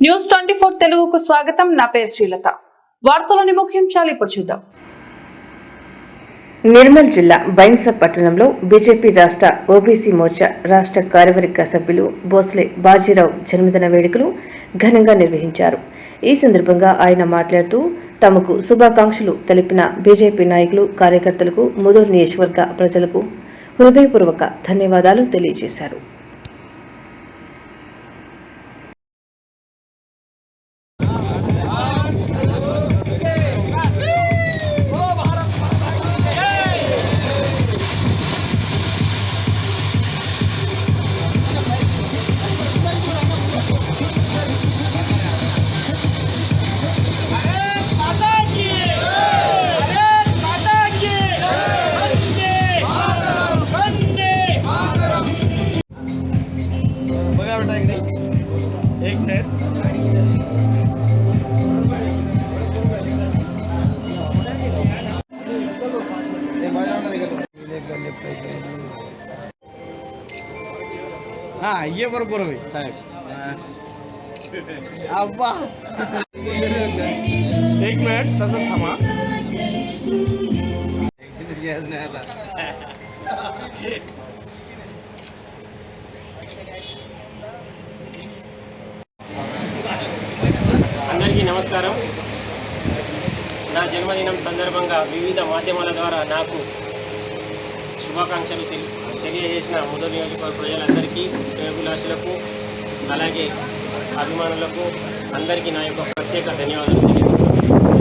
News twenty four తెలుగుకు స్వాగతం. నా పేరు శ్రీలత. వార్తలోని ముఖ్యాంశాలు ఇప్పుడు చూద్దాం. నిర్మల్ జిల్లా బైన్స పట్టణంలో బీజేపీ రాష్ట్ర ఓబీసీ మోర్చా రాష్ట్ర కార్యవర్గ సభ్యులు భోస్లే బాజీరావు జన్మదిన వేడుకలు ఘనంగా నిర్వహించారు. ఈ సందర్భంగా ఆయన మాట్లాడుతూ తమకు శుభాకాంక్షలు తెలిపిన బీజేపీ నాయకులు కార్యకర్తలకు ముదూరు నియోజకవర్గ ప్రజలకు హృదయపూర్వక ధన్యవాదాలు తెలియజేశారు. ये बरोबर होईल साहेब अब्बा एक मिनिट तसंच थांबा అందరికీ నమస్కారం నా జన్మదినం సందర్భంగా వివిధ మాధ్యమాల ద్వారా నాకు శుభాకాంక్షలు తెలి- తెలియజేసిన ముదరు నియోజకవర్గ ప్రజలందరికీ శ్రేయభిలాషులకు అలాగే అభిమానులకు అందరికీ నా యొక్క ప్రత్యేక ధన్యవాదాలు. తెలియజేస్తున్నాను